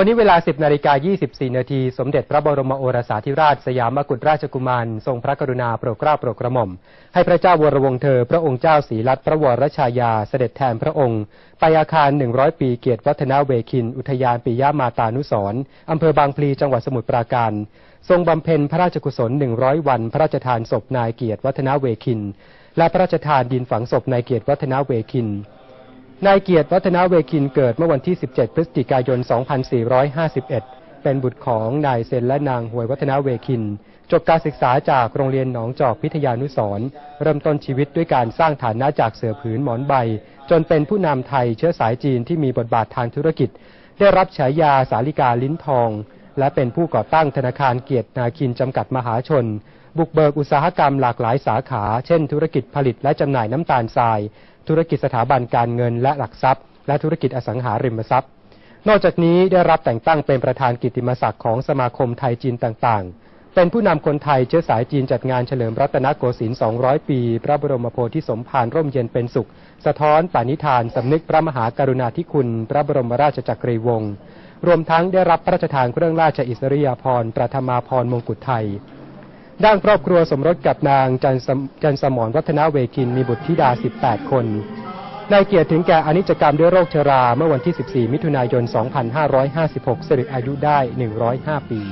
วันนี้เวลา 10นาฬิกา24 นาที สมเด็จพระบรมโอรสาธิราชสยามกุฎราชกุมาร ทรงพระกรุณาโปรดเกล้าโปรดกระหม่อม ให้พระเจ้าวรวงเธอ พระองค์เจ้าศรีรัตนพระวรชายา เสด็จแทนพระองค์ ไปอาคาร 100 ปีเกียรติวัฒนาเวคิน อุทยานปิยมาตานุสรณ์อำเภอบางพลีจังหวัดสมุทรปราการ ทรงบำเพ็ญพระราชกุศล 100 วัน พระราชทานศพนายเกียรติวัฒนาเวคิน และพระราชทานดินฝังศพนายเกียรติวัฒนาเวคิน นายเกียรติวัฒนาเวคินเกิดเมื่อวันที่ 17 พฤศจิกายน 2451 เป็นบุตรของนายเซนและนางหวยวัฒนาเวคิน จบการศึกษาจากโรงเรียนหนองจอกพิทยานุสรเริ่มต้นชีวิตด้วยการสร้างฐานะจากเสือผืนหมอนใบ จนเป็นผู้นำไทยเชื้อสายจีนที่มีบทบาททางธุรกิจ ได้รับฉายาสาลิกาลิ้นทอง และเป็นผู้ก่อตั้งธนาคารเกียรตินาคินจำกัดมหาชนบุกเบิกอุตสาหกรรมหลากหลายสาขา เช่น ธุรกิจผลิตและจำหน่ายน้ำตาลทราย ธุรกิจสถาบันการเงินและหลักทรัพย์ และธุรกิจอสังหาริมทรัพย์ นอกจากนี้ได้รับแต่งตั้งเป็นประธานกิตติมศักดิ์ของสมาคมไทยจีนต่างๆ เป็นผู้นำคนไทยเชื้อสายจีนจัดงานเฉลิมรัตนโกสินทร์200 ปี พระบรมโพธิสมภารร่มเย็นเป็นสุข สะท้อนปานิธานสำนึกพระมหากรุณาธิคุณ พระบรมราชจักรีวงศ์รวมทั้งได้รับพระราชทานเครื่องราชอิสริยาภรณ์ประธมาภรณ์มงกุฎไทย ด้านครอบครัวสมรสกับนางจันสมจันสมรวัฒนาเวกินมีบุตรธิดา 18 คนนายเกียรติถึงแก่อนิจกรรมด้วยโรคชราเมื่อวันที่ 14 มิถุนายน 2556สิริอายุได้ 105 ปี